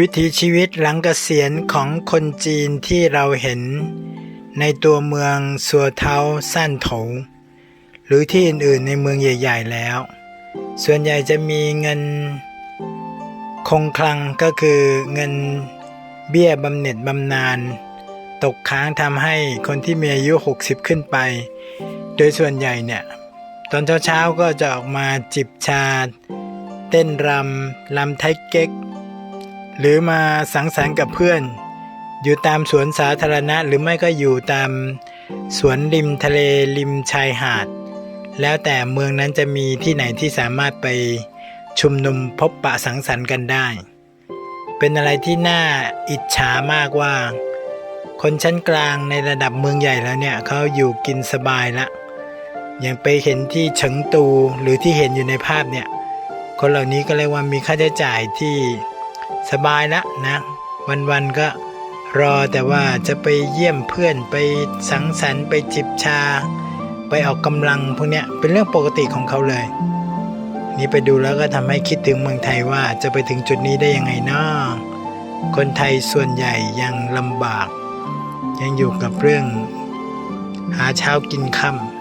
วิถีชีวิตหลังเกษียณของคนจีนที่เราเห็น ในตัวเมืองสัวเทาสั้นโถงหรือที่อื่นๆในเมืองใหญ่ ๆ แล้ว ส่วนใหญ่จะมีเงินคงคลังก็คือเงินเบี้ยบำเหน็จบำนาญตกค้างทำให้คนที่มีอายุ 60 ขึ้นไป โดยส่วนใหญ่เนี่ย ตอนเช้าๆก็จะออกมาจิบชา เต้นรำลำไทยเก๊ก หรือมาสังสรรค์กับเพื่อน อยู่ตามสวนสาธารณะหรือไม่ก็อยู่ตามสวนริมทะเลริมชายหาด แล้วแต่เมืองนั้นจะมีที่ไหนที่สามารถไปชุมนุมพบปะสังสรรค์กันได้ เป็นอะไรที่น่าอิจฉามากว่า คนชั้นกลางในระดับเมืองใหญ่แล้วเนี่ยเขาอยู่กินสบายละอย่างไปเห็นที่เฉิงตูหรือที่เห็นอยู่ในภาพเนี่ยคนเหล่านี้ก็เรียกว่ามีค่าใช้จ่ายที่ สบายละนะ วันๆก็รอแต่ว่าจะไปเยี่ยมเพื่อนไปสังสรรค์ไปจิบชา ไปออกกำลังพวกเนี้ยเป็นเรื่องปกติของเขาเลย นี่ไปดูแล้วก็ทำให้คิดถึงเมืองไทยว่าจะไปถึงจุดนี้ได้ยังไงเนาะคนไทยส่วนใหญ่ยังลำบาก ยังอยู่กับเรื่อง หาเช้ากินค่ำ